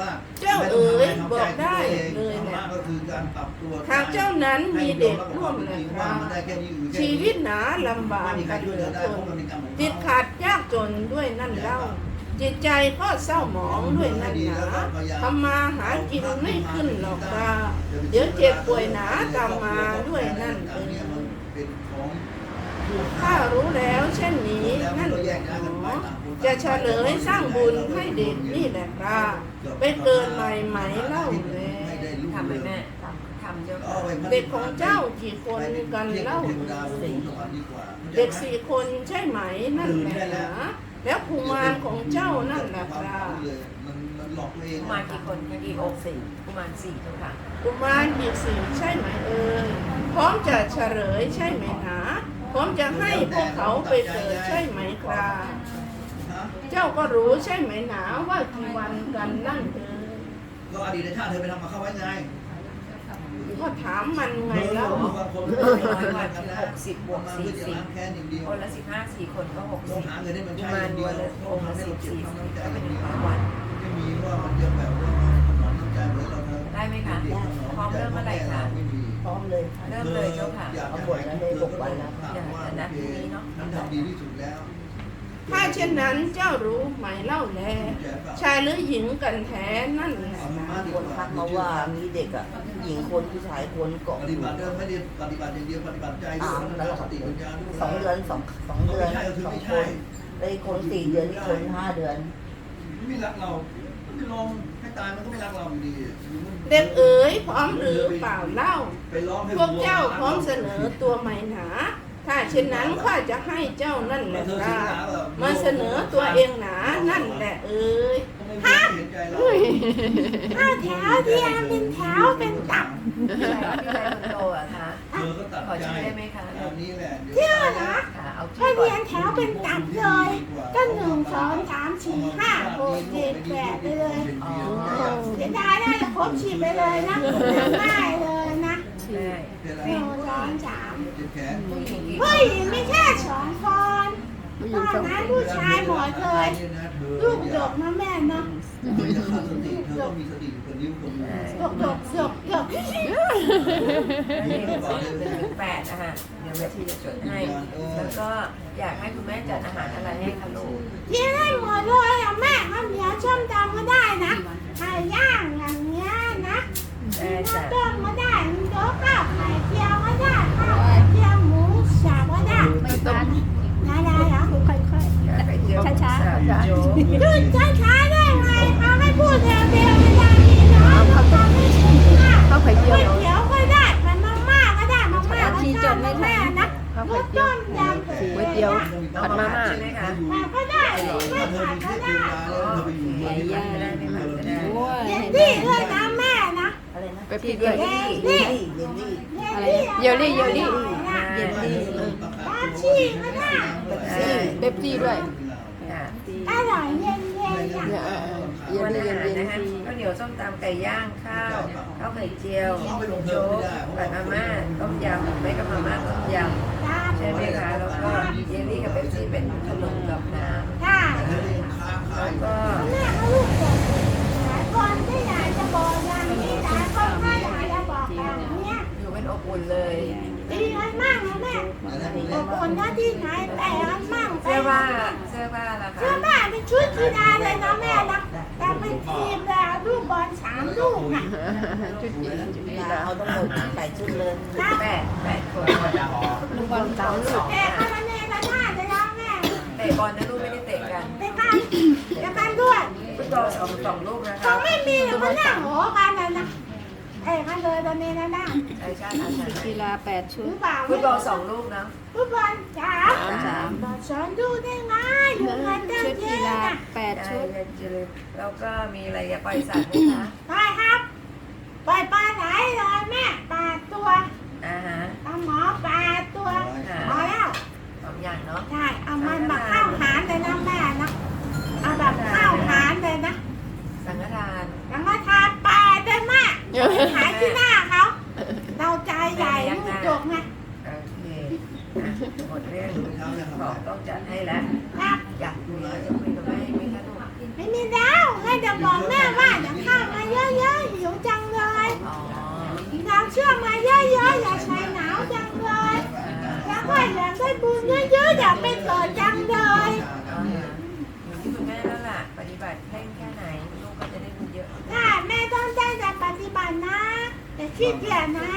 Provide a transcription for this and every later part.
ว่าเจ้าเอ๋ยม่ต้งบอกได้ทำใจเลยธรรแหละมะก็คือการปรับตัวหากเจ้านั้นมีเด็กร่วมให้แหละยอคว่ารับมันได้แค่นี้หรือแค่นี้ชีวิตหนาลำบากไม่มีใครกันช่วยเหเหลืลืออได้เกิเพราะมันนเป็นกรรมของเขาจิตขาดยากจนด้วยนั่นเล่า จิตใจก็เศร้าหมองด้วยนั่นหนาทำมาหากินไม่ขึ้นหรอกค่ะเดี๋ยวเจ็บป่วยหนาตามมาด้วยนั่นเอเนี่ยงมันเป็นของผู้ถ้ารู้แล้วเช่นนี้นั่นแหละหนอจะเฉลยสร้างบุญให้เด็กนี่แหละครับ ไปเกินใหม่ไหมเล่าแลทำไหมแม่ทำทำเจ้าค่ะเด็กของเจ้ากี่คนกันเล่าเด็กสี่คนใช่ไหมนั่นแหละนะแล้วกุมารของเจ้านั่นแหละครับมันมันหลอกตัวเองกุมารกี่คนคะกี่องค์สี่กุมารสี่เจ้าค่ะกุมารอีกสี่ใช่ไหมเอ่ยพร้อมจะเฉลยใช่ไหมหนาพร้อมจะให้พวกเขาไปเกิดใช่ไหมครับฮะ เจ้าก็รู้ใช่ไหมหนาว่ากี่วันกันนั่นเอ่ยก็อดีตชาติเธอไปทำมาเข้าไว้ไงก็ถามมันไงเล่าร้อยวันคือหกสิบบวกสี่สิบแค่อย่างเดียวคนละสิบห้าสี่คนก็หกต้อสิงบหาเงินให้มันกุใช้มาอรย่างตัเดีวยวละต้องค์ทำละให้สิเราบเก็บสี่ความสิบน้ำใจก็เป็นหนึ่งร้อยวันไม่มีว่ามันจะแบบว่าถนอมน้ำใจเหมือนเราเธอได้ไหมคะพร้อมเริ่มเมื่อไหร่คะไม่มีพร้อมเลยค่ะเริ่มเลยเจ้าค่ะอยากจะให้เธอก็ต้องถามว่าโอเคฉันทำดีที่สุดแล้ว ถ้าเช่นนั้นเจ้ารู้ไหมเล่าแล ชายหรือหญิงกันแท้นั่นแหละนะคนทักมาว่ามีเด็กอะหญิงคนผู้ชายคนเกาะปอฏิยู่บัติเดิมไม่ได้ปฏิบัติอย่างเดียวปฏิบัติใจด้วยแล้วสติปัญญาด้วยสองเดือนสองสองเดือนไม่ใช่ก็คือสองไม่คใช่นเลยคนสี่เดือนอีกคนห้าเดือน ไม่รักเราไม่ลงให้ตายมันก็ไม่รักเราอยู่ดีเด็กเอ๋ยพร้อมหรือเปล่าเล่า ไปร้องให้พวกเจ้าพร้อมเสนอตัวไหมหนา ถ้าเช่นนั้นข้าจะให้เจ้านั่นแหละครับมาเสนอตัวเองหนานั่นแหละเอ้ยฮะเห็นใจเราถ้าแถวเดียวเป็นแถวเป็นตับพี่ชายพี่ชายคนโตอะคะเธอก็ตัดขอใจชื่อได้ไหมคะอันนี้แหละเชื่อนะค่ะเอาถ้าชื่อก่อเรียนงแถวเป็นตับเลย ก็หนึ่งสองสามสี่ห้าหกเจ็ดแปดไปเลยเสียดายได้ครบฉีดไปเลยนะง่ายเลยนะได้ หนึ่งสองสามเจ็บแขนผู้หญิงกี่คเฮ้นยไม่ใช่สองคนตอนนั้นผู้ชายหมดเลยลูกดกนะแม่เนาะเธอจะขาดสติเธอต้องมีสติอยู่กับนิ้วกับมือดกดกดกดกนี่เป็นหนึ่งแปดนะคะเดี๋ยวแม่ชีจะจดให้ แล้วก็อยากให้คุณแม่จัดอาหารอะไรให้คะลูกกินได้หมดเลยอะแม่ข้าวเหนียวช่อมตำก็ได้นะไข่ย่างอย่างเงี้ยนะ แม่ ข้า จะ วต้มก็ได้โจ๊กข้าวไข่เจียวก็ได้ข้าวไข่เจียวหมูสับก็ได้ ไม่ต้อง ได้ได้เหรอ ค่อย ไข่เจียว ช้าๆ สามโจ๊ก พูดช้าๆได้ไงเขาให้พูดเร็วๆเวลานี้เนาะเขาทำไม่ถึงมาก ๆข้าวไข่เจี ก๋ ยว วยเตี๋ยวก็ได้เป็นมาม่าก็ได้มาม่าก็ชอบมาม่านะ ข้าวไข่เจียวก๋วยเตี๋ยวผัดมาม่าใช่ไหมคะผัดก็ได้ไม่ผัดก็ได้ไก่ย่างก็ได้ไม่ผัดก็ได้โอ้ยเย็นที่ด้วยนะแม่นะไปปิดด้วยเยลลี่เยลลี่อะไรนะเยลลี่เยลลี่เย็นเย็นที่ดีตาชีก็ได้เบปซี่ด้วยอร่อยเย็นๆอย่างเนี่ยเย็นเย็นเย็นนะคะข้าวเหนียวส้มตำไก่ย่างข้าวข้าวไข่เจียวโจ๊กผัดมาม่าต้มยำไม่ก็มาม่าต้มยำ ใช่ไหมคะ แล้วก็เยลลี่กับเบปซี่เป็นขนมกับน้ำได้แล้วก็แม่ก็ลูกเด็กหลายคนที่อยากจะบอกอย่างนี้หลายคนก็อยากจะบอกแบบเนี้ยอยู่เป็นอบอุ่นเลยดีกันมากนะแม่อบอุ่นหน้าที่ไหนแต่กันมั่งไปเสื้อผ้าเสื้อผ้าล่ะเสื้อคะผ้าเป็นชุดกีฬาเลยนะแม่นะ แต่เป็นทีมเลยอะลูกบอลสามลูกน่ะจุดจีจุดจีเราเอาทั้งหมดใส่ชุดเลยนะแปดแปดคนลูกบอลสามลูกแต่คาราเนละหน้าเลยนะแม่เตะบอลนะลูกไม่ได้เตะกันไปกันไปกันด้วยฟุตบอลสองสองลูกนะเขาคะไม่มีหรอกมานั่งโหกันเลยนะ เอ้ยกันเลยตอนนี้นะนั่งไอชาติอาชากีฬาแปดชุหดรือเปล่าฟุตบอลสองลูกนะฟุตบอลสามสามสามบอลสอนดูได้ไงอยู่กันตั้งชุดเยกีอะฬานะแปดชุดแล้วก็มีอะไรอย่าปล่อยสัตว์ไหมคะ ไปครับป หายที่หน้าเขาเราใจใหญ่ลูกจกไงโอเคหมดเรื่องบอกต้องจัดให้แล้วอยากดูแลจะคุยกัมไมคะลูกไม่มีแล้วแม่จะบอกแม่ว่าอย่าข้าวมาเยอะๆหิวจังเลยอ๋อ เรเชื่อมาเยอะๆอย่าใช้หนาวจังเลยแล้วค่อยาได้บุญเยอะๆอย่าไปเกิดจังเลย อ๋อองที่คุณแม่แล้วล่ะ ปฏิบัติเพ่งแค่ ขี้เกียจนะ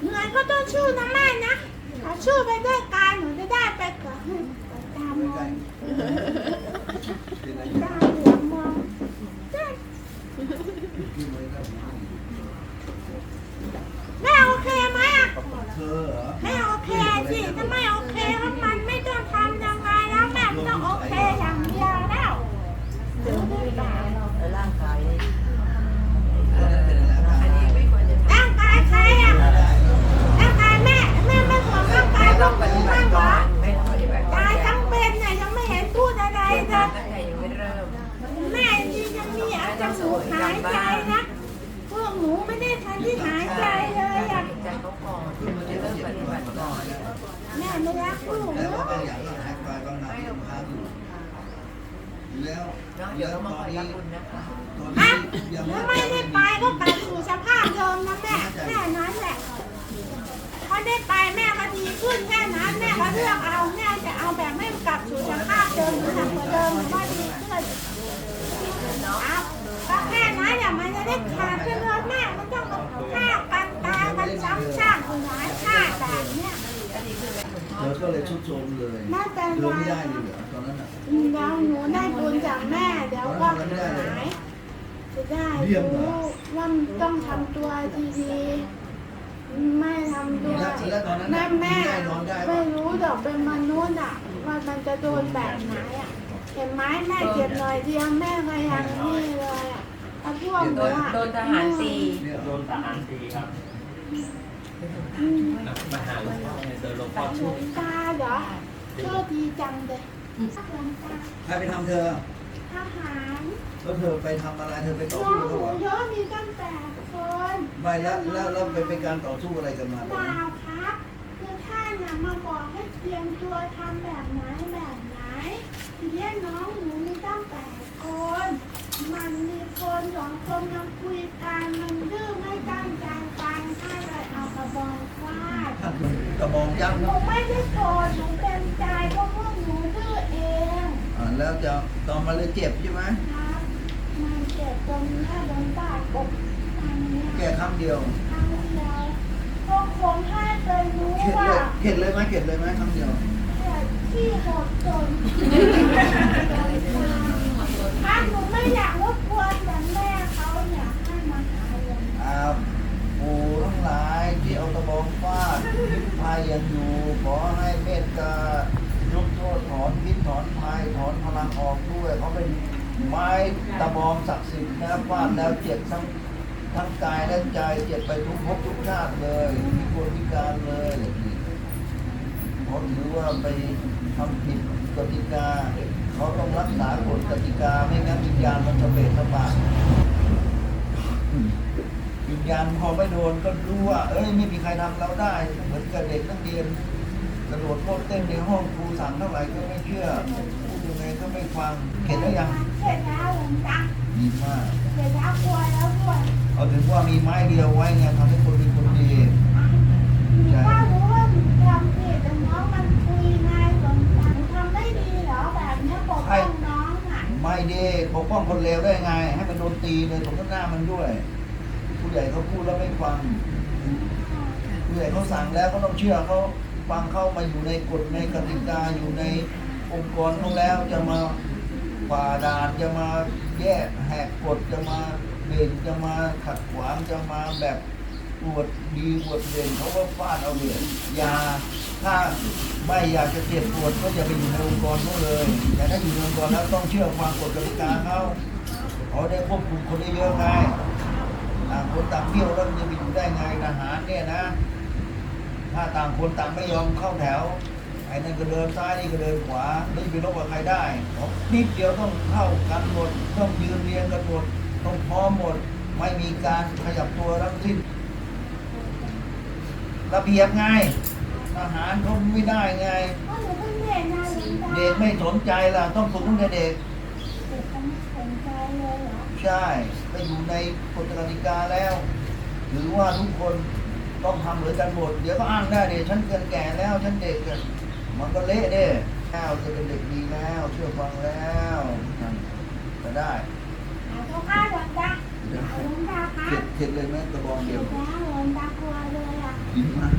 เหนื่อยก็ต้องชู้นะแม่นะถ้าชู้ไปด้วยกันหนูจะได้ไปเกิดตามมองตามเหลืองมองแม่โอเคไหมอะเธอเหรอแม่ แล้วเนาะเดี๋ยวเรามาคอยรับบุญนะคะตอนอะนี้ยังถ้าไม่ได้ไปก็กลับสู่สภาพเดิมนะแม่แค่นั้นแหละพอได้ไปแม่ก็ดีขึ้นแค่นั้นแม่ก็เลือกเอาแม่จะเอาแบบไม่กลับสู่สภาพเดิมหรือหนักกว่าเดิมหรือว่าดีขึ้นเอาก็แค่นั้นอย่ามันจะได้ขาดไปเลยแม่มันต้องมาฆ่ากันตายกันซ้ำซากอยู่หลายชาติแบบเนี้ย เธอ ก็เลยชุดโทรมเลยไม่เป็นเธอไรไม่ได้เลยเหรอตอนนั้นอะเดี๋ยวหนูได้บุญจากแม่ เดี๋ยวก็หายจะได้รู้ว่าต้องทำตัวดีๆไม่ทำตัวแล้วตอนนั้นแม่น่ะแม่ได้นอนได้ไม่ปะรู้ดอกเป็นมนุษย์อะว่ามันจะโดนแบบไหนอะเห็นไหมแม่เจ็บหน่อยเดียวแม่ก็ยังนี่เลยอะถ้าพวกหโดนูนอะโดนทหารตีเนี่ยโดนทหารตีครับอื มมาหาหลวงพ่อเนี่ยเดินหลวงพ่อหลช่ววยงตาเหรอโชคดีจังเลยหลวงตาใครไปทำเธอ ทหารแล้วเธอไปทำอะไร เธอไปต่อน้องสู้หเขานูเหรอเยอะมีตั้งแต่คนไม่แล้วแล้วแล้วไปเป็นการต่อสู้อะไรกันมาเปล่าครับคือท่านน่ะมาบอกให้เตรียมตัวทำแบบไหนแบบไหนทีนี้น้องหนูมีตั้งแต่คนมันมีคนสองคนมาคุยกันมันดื้อไม่ตั้งใจฟังข้าเลยเอากระบองฟาด ท่าน กระบองยักษ์หนูไม่ได้โกรธหนูเต็มใจเพราะพวกหนูดื้อเองอ่าแล้วจะตอนมาเลยเจ็บใช่ไหมครับมันเจ็บตรงนี้โดนบาดกบอันเนี้ยแค่ครั้งเดียว ครั้งเดียวก็คงให้เคยรู้เข็ดว่าเลยเข็ดเลยไหมเข็ดเลยไหมครั้งเดียว ที่หดจนถ้าหนูไม่อยากรบกวนแต่แม่เขาอยากให้มาหาเงิน อาปู่ทั้งหลายที่เอาตะบองฟาดพิษภัยยังอยู่ ขอให้เมตตายกโทษถอนพิษถอนภัยถอนพลังออกด้วยเขาเป็นไม้ตะบอง ศักดิ์สิทธิ์นะฟาดแล้วเจ็บทั้งทั้งกายและใจเจ็บไปทุกภพทุกชาติเลยพิกลพิการเลยเขาถือว่าไปทำผิดกติกาเขาต้องรักษากฎกติกาไม่งั้นวิญญาณมันจะเบะสะบาดวิญญาณพอไม่โดนก็รู้ว่า เอ้ยไม่มีใครทำเราได้ เหมือนกับเด็กนักเรียนกระโดดโลดเต้นในห้องครูสั่งเท่าไหร่ก็ไม่เชื่อ ก็ไม่ฟังเห็นแล้วยังเสร็จแล้วหลวงตาดีมากเสร็จแล้วกลัวแล้วด้วยเอาถึงว่ามีไม้เดียวไว้ไงทำให้คนเป็นคนดีหนูก็รู้ว่าหนูทำผิดแต่น้องมันคุยไงหลวงตาหนูทำไม่ดีเหรอแบบเนี้ยปกป้องน้องอะไม่ดีปกป้องคนเลวได้ไง ให้มันโดนตีเลยตรงหน้ามันด้วย ผู้ใหญ่เขาพูดแล้วไม่ฟังผู้ใหญ่เขาสั่งแล้วก็ต้องเชื่อเขาฟังเข้ามาอยู่ในกฎในกติกาอยู่ใน องค์กรเขาแล้วจะมาฝ่าด่านจะมาแยกแหกกฎจะมาเบ่งจะมาขัดขวางจะมาแบบอวดดีอวดเด่นเขาก็ฟาดเอาเหรียญยาถ้าไม่อยากจะเจ็บปวดก็อย่าไปอยู่ในองค์กรเขาเลยแต่ถ้าอยู่ในองค์กรแล้วต้องเชื่อฟังกฎกติกาเขาเขาได้ควบคุมคนได้เยอะไงต่างคนต่างเบี้ยวแล้วมันจะไปอยู่ได้ไงทหารเนี่ยนะ ถ้าต่างคนต่างไม่ยอมเข้าแถว ไอ้นั่นก็เดินซ้ายนี่ก็เดินขวาไม่ไปรบกับใครได้นิดเดียวต้องเข้ากันหมดต้องยืนเรียงกันหมดต้องพร้อมหมด ไม่มีการขยับตัวทั้งสิ้นระเบียบไงทหารเขาไม่ได้ไงเด็กไม่สนใจล่ะ ต้องฝึกตั้งแต่เด็กเด็กก็ไม่สนใจเลยเหรอใช่ไปอยู่ในกฎกติกาแล้วถือว่าทุกคนต้องทำเหมือนกันหมด เดี๋ยวก็อ้างได้เดี๋ยวฉันเกินแก่แล้ว ฉันเด็ก มันก็เละเด้แล้วจะเป็นเด็กดีแล้ว เชื่อฟังแล้วนั่นก็ได้หาตัวข้าหลวงตาหลวงตาคะเข็ดเข็ดเลยไหมกระบองเดียวแล้วหลวงตากลัวเลยอะดีมาก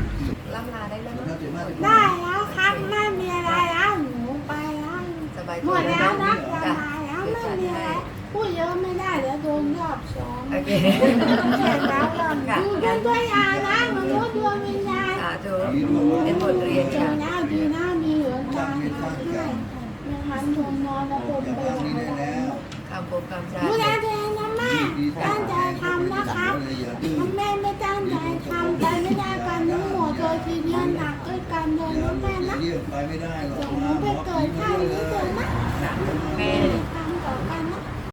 ล่ำลาได้แล้วหลวงเนพ่ออะเจ็บมากได้แล้วครับไม่มีอะไรแล้วหนูไปแล้วสบายหมตัวดแล้แล้ววนะนะสบายแล้วไม่มีอะไรพูดเยอะไม่ได้เดี๋ยวโดนรอบสองโอเคเสร็จแล้วก็ดูเป็นตัวอย่างนะมนุษย์ดวงวิญญาณสาธุเป็นบทเรียนค่ะแล้วดีนะมีหลวงตามาให้ไม่งั้นโดนอนแล้วผมอย่างไปครั้งนี้ได้แล้วคำพบคำจาดูแลตัวเองนะแม่ตั้งใจทำนะครับถ้าแม่ไม่ตั้งใจทำไปไม่ได้กันทั้งหมดเลยทีเดียวหนักด้วยกันเลยอย่านะแม่นะเรียกไปไม่ได้หรอกเดี๋ยวหนูไปเกิดท่านี้เถอะนะแม่ทำต่